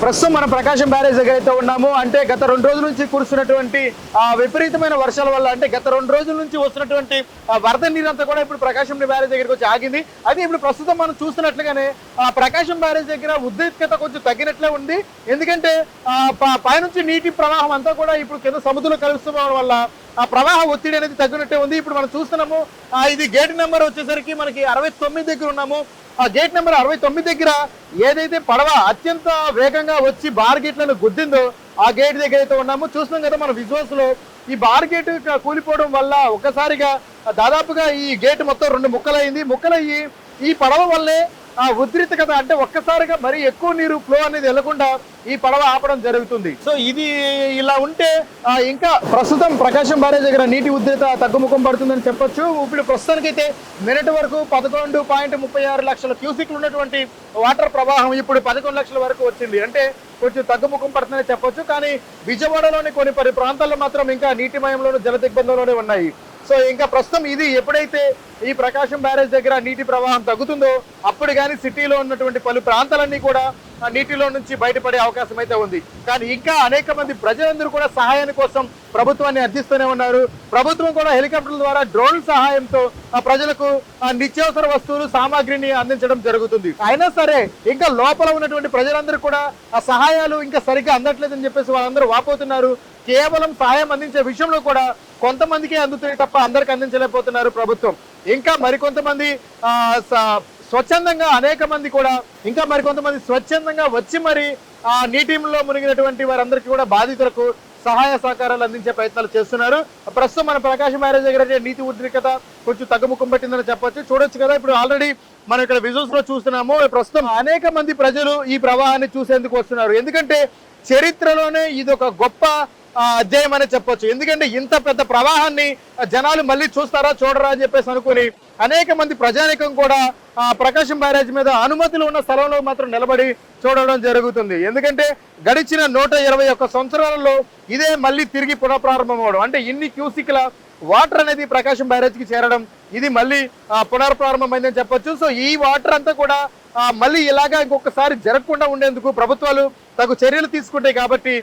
ప్రస్తుతం మనం ప్రకాశం బ్యారేజ్ దగ్గర అయితే ఉన్నాము. అంటే గత రెండు రోజుల నుంచి కురుస్తున్నటువంటి ఆ విపరీతమైన వర్షాల వల్ల అంటే గత రెండు రోజుల నుంచి వస్తున్నటువంటి వరద నీరంతా కూడా ఇప్పుడు ప్రకాశం బ్యారేజ్ దగ్గరికి వచ్చి ఆగింది. అది ఇప్పుడు ప్రస్తుతం మనం చూస్తున్నట్లుగానే ఆ ప్రకాశం బ్యారేజ్ దగ్గర ఉద్రిక్తత కొంచెం తగ్గినట్లే ఉంది. ఎందుకంటే ఆ ప- పైనుంచి నీటి ప్రవాహం అంతా కూడా ఇప్పుడు కింద సముద్రంలో కలుస్తున్న వల్ల ఆ ప్రవాహ ఒత్తిడి అనేది తగ్గినట్టే ఉంది. ఇప్పుడు మనం చూస్తున్నాము ఇది గేట్ నెంబర్ వచ్చేసరికి మనకి అరవై తొమ్మిది దగ్గర ఉన్నాము. ఆ గేట్ నెంబర్ అరవై తొమ్మిది దగ్గర ఏదైతే పడవ అత్యంత వేగంగా వచ్చి బార్ గేట్లను గుద్దిందో ఆ గేట్ దగ్గర అయితే ఉన్నాము చూస్తున్నాం కదా మన విజువల్స్లో. ఈ బార్ గేట్ కూలిపోవడం వల్ల ఒక్కసారిగా దాదాపుగా ఈ గేట్ మొత్తం రెండు ముక్కలైంది. ముక్కలయ్యి ఈ పడవ వల్లే ఆ ఉద్రిక్తత అంటే ఒక్కసారిగా మరి ఎక్కువ నీరు ఫ్లో అనేది వెళ్ళకుండా ఈ పడవ ఆపడం జరుగుతుంది. సో ఇది ఇలా ఉంటే ఇంకా ప్రస్తుతం ప్రకాశం బ్యారేజ్ దగ్గర నీటి ఉద్రిక్త తగ్గుముఖం పడుతుందని చెప్పొచ్చు. ఇప్పుడు ప్రస్తుతానికైతే నిన్నటి వరకు పదకొండు పాయింట్ ముప్పై ఆరు లక్షల క్యూసిక్లు ఉన్నటువంటి వాటర్ ప్రవాహం ఇప్పుడు పదకొండు లక్షల వరకు వచ్చింది. అంటే కొంచెం తగ్గుముఖం పడుతుందని చెప్పొచ్చు. కానీ విజయవాడలోని కొన్ని పది ప్రాంతాల్లో మాత్రం ఇంకా నీటి మయంలోనూ జల దిగ్బంధంలోనే ఉన్నాయి. సో ఇంకా ప్రస్తుతం ఇది ఎప్పుడైతే ఈ ప్రకాశం బ్యారేజ్ దగ్గర నీటి ప్రవాహం తగ్గుతుందో అప్పుడు కానీ సిటీలో ఉన్నటువంటి పలు ప్రాంతాలన్నీ కూడా నీటిలో నుంచి బయటపడే అవకాశం అయితే ఉంది. కానీ ఇంకా అనేక మంది ప్రజలందరూ కూడా సహాయాన్ని కోసం ప్రభుత్వాన్ని అర్థిస్తూనే ఉన్నారు. ప్రభుత్వం కూడా హెలికాప్టర్ల ద్వారా డ్రోన్ సహాయంతో ఆ ప్రజలకు నిత్యావసర వస్తువులు సామాగ్రిని అందించడం జరుగుతుంది. అయినా సరే ఇంకా లోపల ఉన్నటువంటి ప్రజలందరూ కూడా ఆ సహాయాలు ఇంకా సరిగ్గా అందట్లేదని చెప్పేసి వాళ్ళందరూ వాపోతున్నారు. కేవలం సహాయం అందించే విషయంలో కూడా కొంతమందికే అందుతున్నాయి తప్ప అందరికి అందించలేకపోతున్నారు ప్రభుత్వం. ఇంకా మరికొంతమంది ఆ, స- స్వచ్ఛందంగా అనేక మంది కూడా ఇంకా మరికొంతమంది స్వచ్ఛందంగా వచ్చి మరి ఆ నీటిలో మునిగినటువంటి వారందరికీ కూడా బాధితులకు సహాయ సహకారాలు అందించే ప్రయత్నాలు చేస్తున్నారు. ప్రస్తుతం మన ప్రకాశం మ్యారేజ్ దగ్గర నీతి నీటి ఉద్రిక్తత కొంచెం తగ్గుముఖం పట్టిందని చెప్పొచ్చు. చూడొచ్చు కదా ఇప్పుడు ఆల్రెడీ మనం ఇక్కడ విజువల్స్లో చూస్తున్నాము. ప్రస్తుతం అనేక మంది ప్రజలు ఈ ప్రవాహాన్ని చూసేందుకు వస్తున్నారు. ఎందుకంటే చరిత్రలోనే ఇది ఒక గొప్ప అధ్యాయం అనే చెప్పొచ్చు. ఎందుకంటే ఇంత పెద్ద ప్రవాహాన్ని జనాలు మళ్ళీ చూస్తారా చూడరా అని చెప్పేసి అనుకుని అనేక మంది ప్రజానికం కూడా ఆ, ప్రకాశం బ్యారేజ్ మీద అనుమతులు ఉన్న స్థలంలో మాత్రం నిలబడి చూడడం జరుగుతుంది. ఎందుకంటే గడిచిన నూట ఇరవై ఒక్క సంవత్సరాలలో ఇదే మళ్ళీ తిరిగి పునఃప్రారంభం అవడం అంటే ఇన్ని క్యూసిక్ల వాటర్ అనేది ప్రకాశం బ్యారేజ్కి చేరడం ఇది మళ్ళీ ఆ, పునఃప్రారంభమైందని చెప్పొచ్చు. సో ఈ వాటర్ అంతా కూడా మళ్ళీ ఇలాగా ఇంకొకసారి జరగకుండా ఉండేందుకు ప్రభుత్వాలు తగు చర్యలు తీసుకుంటాయి కాబట్టి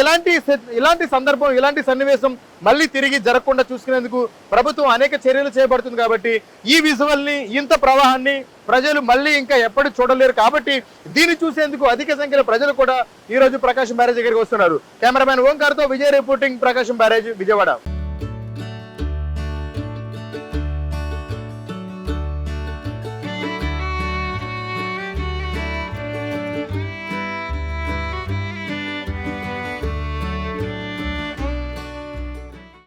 ఇలాంటి ఇలాంటి సందర్భం ఇలాంటి సన్నివేశం మళ్ళీ తిరిగి జరగకుండా చూసుకునేందుకు ప్రభుత్వం అనేక చర్యలు చేపడుతుంది కాబట్టి ఈ విజువల్ని ఇంత ప్రవాహాన్ని ప్రజలు మళ్ళీ ఇంకా ఎప్పుడు చూడలేరు కాబట్టి దీన్ని చూసేందుకు అధిక సంఖ్యలో ప్రజలు కూడా ఈ రోజు ప్రకాశం బ్యారేజ్ దగ్గరికి వస్తున్నారు. కెమెరామ్యాన్ ఓంకార్తో విజయ్ రిపోర్టింగ్ ప్రకాశం బ్యారేజ్ విజయవాడ.